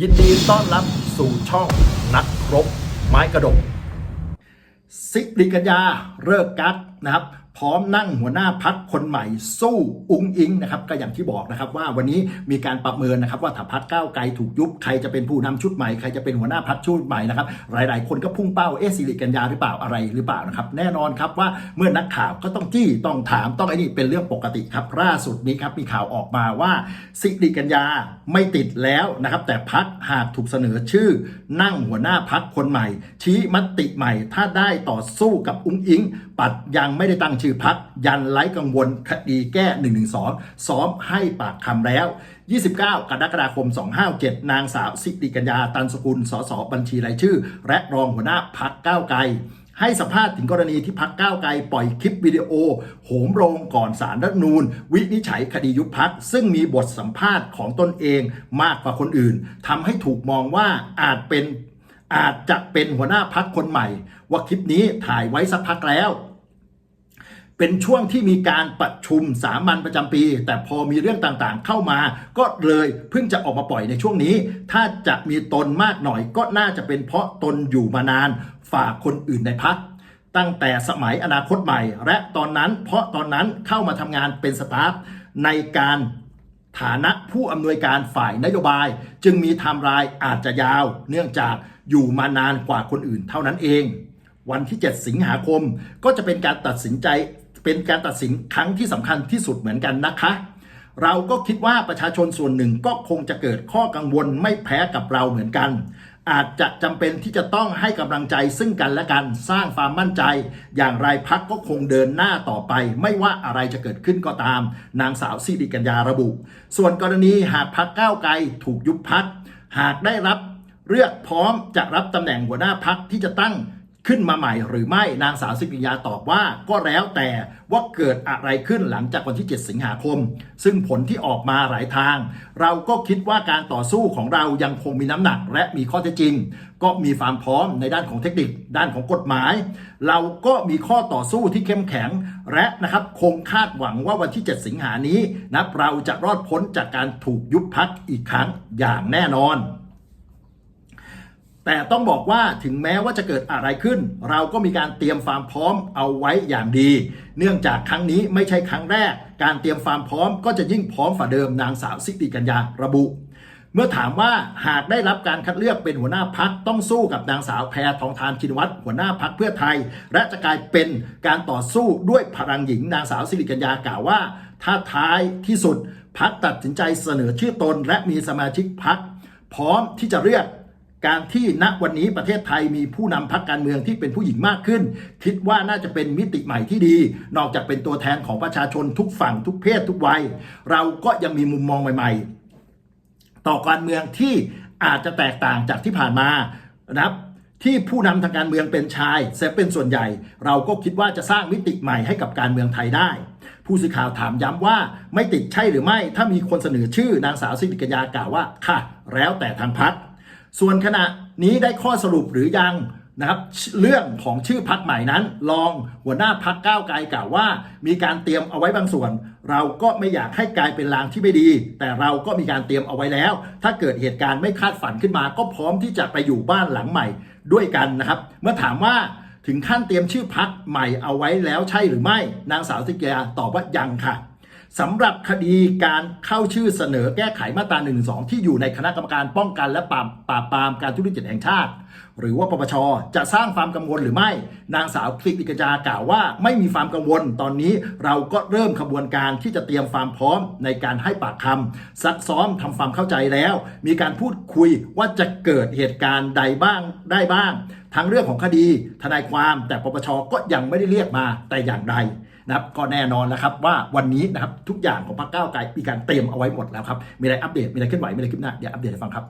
ยินดีต้อนรับสู่ช่องนักครบไม้กระดกสิริกัญญาเลิกกักนะครับ พร้อมนั่งหัวหน้าพักคนใหม่สู้อุ้งอิงนะครับก็อย่างที่บอกนะครับว่าวันนี้มีการประเมินนะครับว่าถ้าพักก้าวไกลถูกยุบใครจะเป็นผู้นำชุดใหม่ใครจะเป็นหัวหน้าพักชุดใหม่นะครับหลาย ๆ คนก็พุ่งเป้าเอะสิริกัญญาหรือเปล่าอะไรหรือเปล่านะครับแน่นอนครับว่าเมื่อนักข่าวก็ต้องจี้ต้องถามต้องไอ้นี่เป็นเรื่องปกติครับล่าสุดนี้ครับมีข่าวออกมาว่าสิริกัญญาไม่ติดแล้วนะครับแต่พักหากถูกเสนอชื่อ นั่งหัวหน้าพักคนใหม่ ชี้มติใหม่ ถ้าได้ต่อสู้กับอุ้งอิง ปัดยังไม่ได้ตั้งชื่อพักยันไร้กังวลคดีแก้ 1 1 2 ซ้อมให้ปากคำแล้ว 29 กรกฎาคม 257 นางสาวสิริกัญญาตันสกุล สสบัญชีรายชื่อ และรองหัวหน้าพักก้าวไกลให้สัมภาษณ์ถึงกรณีที่พักก้าวไกลปล่อยคลิปวิดีโอ โหมโรงก่อนสารรัฐนูญวินิจฉัยคดียุบพัก ซึ่งมีบทสัมภาษณ์ของตนเองมากกว่าคนอื่นทำให้ถูกมองว่าอาจเป็นอาจจะเป็นหัวหน้าพักคนใหม่ ว่าคลิปนี้ถ่ายไว้สักพักแล้ว เป็นช่วงที่มีการประชุมสามัญประจำปี แต่พอมีเรื่องต่างๆ เข้ามา ก็เลยเพิ่งจะออกมาปล่อยในช่วงนี้ ถ้าจะมีตนมากหน่อย ก็น่าจะเป็นเพราะตนอยู่มานาน ฝากคนอื่นในพักตั้งแต่สมัยอนาคตใหม่ และตอนนั้นเพราะตอนนั้นเข้ามาทำงานเป็นสตาฟในการฐานะผู้อำนวยการฝ่ายนโยบาย จึงมีไทม์ไลน์อาจจะยาว เนื่องจากอยู่มานานกว่าคนอื่นเท่านั้นเอง วันที่ 7 สิงหาคมก็จะเป็นการตัดสินใจ เป็นการตัดสินครั้งที่สำคัญที่สุดเหมือนกันนะคะ เราก็คิดว่าประชาชนส่วนหนึ่งก็คงจะเกิดข้อกังวลไม่แพ้กับเราเหมือนกัน อาจจะจำเป็นที่จะต้องให้กำลังใจซึ่งกันและกันสร้างความมั่นใจ อย่างไรพักก็คงเดินหน้าต่อไป ไม่ว่าอะไรจะเกิดขึ้นก็ตาม นางสาวสิริกัญญาระบุ ส่วนกรณีหากพักก้าวไกลถูกยุบพักหากได้รับเลือกพร้อมจะรับตำแหน่งหัวหน้าพักที่จะตั้ง ขึ้นมาใหม่หรือไม่นางสาวสิริยาตอบว่าก็แล้วแต่ว่าเกิดอะไรขึ้นหลังจากวันที่ 7 สิงหาคม ซึ่งผลที่ออกมาหลายทาง เราก็คิดว่าการต่อสู้ของเรายังคงมีน้ำหนักและมีข้อเท็จจริง ก็มีความพร้อมในด้านของเทคนิค ด้านของกฎหมาย เราก็มีข้อต่อสู้ที่เข้มแข็ง และนะครับคงคาดหวังว่าวันที่ 7 สิงหานี้นะเราจะรอดพ้นจากการถูกยุบพักอีกครั้งอย่างแน่นอน แต่ต้องบอกว่าถึงแม้ว่าจะเกิดอะไรขึ้น เราก็มีการเตรียมความพร้อมเอาไว้อย่างดี เนื่องจากครั้งนี้ไม่ใช่ครั้งแรก การเตรียมความพร้อมก็จะยิ่งพร้อมฝ่าเดิมนางสาวสิริกัญญาระบุ เมื่อถามว่าหากได้รับการคัดเลือกเป็นหัวหน้าพักต้องสู้กับนางสาวแพทองทานชินวัตรหัวหน้าพักเพื่อไทย และจะกลายเป็นการต่อสู้ด้วยพลังหญิงนางสาวสิริกัญญากล่าวว่า ถ้าท้ายที่สุดพักตัดสินใจเสนอชื่อตน และมีสมาชิกพักพร้อมที่จะเลือก การที่ณวันนี้ประเทศไทยมีผู้นำพักการเมืองที่เป็นผู้หญิงมากขึ้น คิดว่าน่าจะเป็นมิติใหม่ที่ดี นอกจากเป็นตัวแทนของประชาชนทุกฝั่งทุกเพศทุกวัย เราก็ยังมีมุมมองใหม่ ๆ ต่อการเมืองที่อาจจะแตกต่างจากที่ผ่านมานะครับที่ผู้นำทางการเมืองเป็นชายเสียเป็นส่วนใหญ่ เราก็คิดว่าจะสร้างมิติใหม่ให้กับการเมืองไทยได้ ผู้สื่อข่าวถามย้ำว่าไม่ติดใช่หรือไม่ ถ้ามีคนเสนอชื่อนางสาวสิริกัญญากล่าวว่าค่ะ แล้วแต่ทางพัก ส่วนขณะนี้ได้ข้อสรุปหรือยังนะครับเรื่องของชื่อพักใหม่นั้นรองหัวหน้าพักก้าวไกลกล่าวว่า มีการเตรียมเอาไว้บางส่วน เราก็ไม่อยากให้กลายเป็นลางที่ไม่ดี แต่เราก็มีการเตรียมเอาไว้แล้ว ถ้าเกิดเหตุการณ์ไม่คาดฝันขึ้นมา ก็พร้อมที่จะไปอยู่บ้านหลังใหม่ด้วยกันนะครับ เมื่อถามว่าถึงขั้นเตรียมชื่อพักใหม่เอาไว้แล้วใช่หรือไม่ นางสาวสิกยาตอบว่ายังค่ะ สำหรับคดีการเข้าชื่อเสนอแก้ไขมาตรา1นึที่อยู่ในคณะกรรมการป้องกันและปราบปราบปรามการทุจริตแห่งชาติ หรือว่าปปชจะสร้างความกังวลหรือไม่ นางสาวคลิกิกจากล่าวว่า ไม่มีความกังวลตอนนี้เราก็เริ่มขบวนการที่จะเตรียมความพร้อมในการให้ปากคำซักซ้อมทำความเข้าใจแล้ว มีการพูดคุยว่าจะเกิดเหตุการณ์ใดบ้างได้บ้าง ทั้งเรื่องของคดีทนายความแต่ปปชก็ยังไม่ได้เรียกมาแต่อย่างใด นะครับก็แน่นอนแล้วครับว่าวันนี้นะครับทุกอย่างของพรรคก้าวไกลมีการเตรียมเอาไว้หมดแล้วครับมีอะไรอัปเดตมีอะไรเคลื่อนไหวมีอะไรคลิปหน้าเดี๋ยวอัปเดตให้ฟังครับ